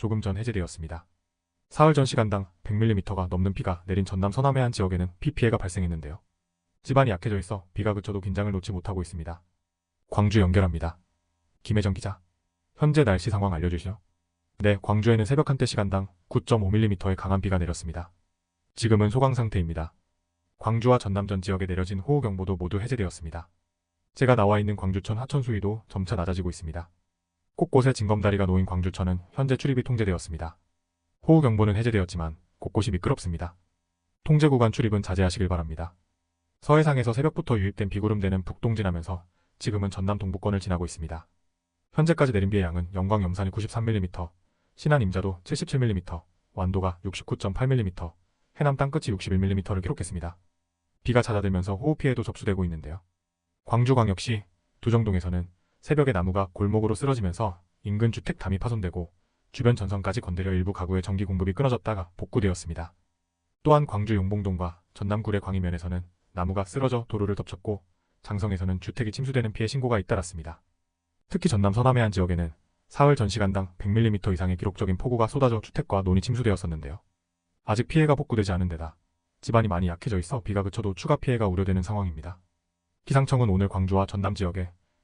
조금 전 해제되었습니다. 사흘 전 시간당 100mm가 넘는 비가 내린 전남 서남해 안 지역에는 비 피해가 발생했는데요. 집안이 약해져 있어 비가 그쳐도 긴장을 놓지 못하고 있습니다. 광주 연결합니다. 김혜정 기자. 현재 날씨 상황 알려주시죠. 네, 광주에는 새벽 한때 시간당 9.5mm의 강한 비가 내렸습니다. 지금은 소강 상태입니다. 광주와 전남 전 지역에 내려진 호우경보도 모두 해제되었습니다. 제가 나와 있는 광주천 하천 수위도 점차 낮아지고 있습니다. 곳곳에 징검다리가 놓인 광주천은 현재 출입이 통제되었습니다. 호우경보는 해제되었지만 곳곳이 미끄럽습니다. 통제 구간 출입은 자제하시길 바랍니다. 서해상에서 새벽부터 유입된 비구름대는 북동 지나면서 지금은 전남 동부권을 지나고 있습니다. 현재까지 내린 비의 양은 영광 염산이 93mm, 신안 임자도 77mm, 완도가 69.8mm, 해남 땅끝이 61mm를 기록했습니다. 비가 잦아들면서 호우 피해도 접수되고 있는데요. 광주광역시 두정동에서는 새벽에 나무가 골목으로 쓰러지면서 인근 주택 담이 파손되고 주변 전선까지 건드려 일부 가구의 전기 공급이 끊어졌다가 복구되었습니다. 또한 광주 용봉동과 전남 구례 광이면에서는 나무가 쓰러져 도로를 덮쳤고 장성에서는 주택이 침수되는 피해 신고가 잇따랐습니다. 특히 전남 서남해 안 지역에는 사흘 전 시간당 100mm 이상의 기록적인 폭우가 쏟아져 주택과 논이 침수되었었는데요. 아직 피해가 복구되지 않은 데다 집안이 많이 약해져 있어 비가 그쳐도 추가 피해가 우려되는 상황입니다. 기상청은 오늘 광주와 전남 지역에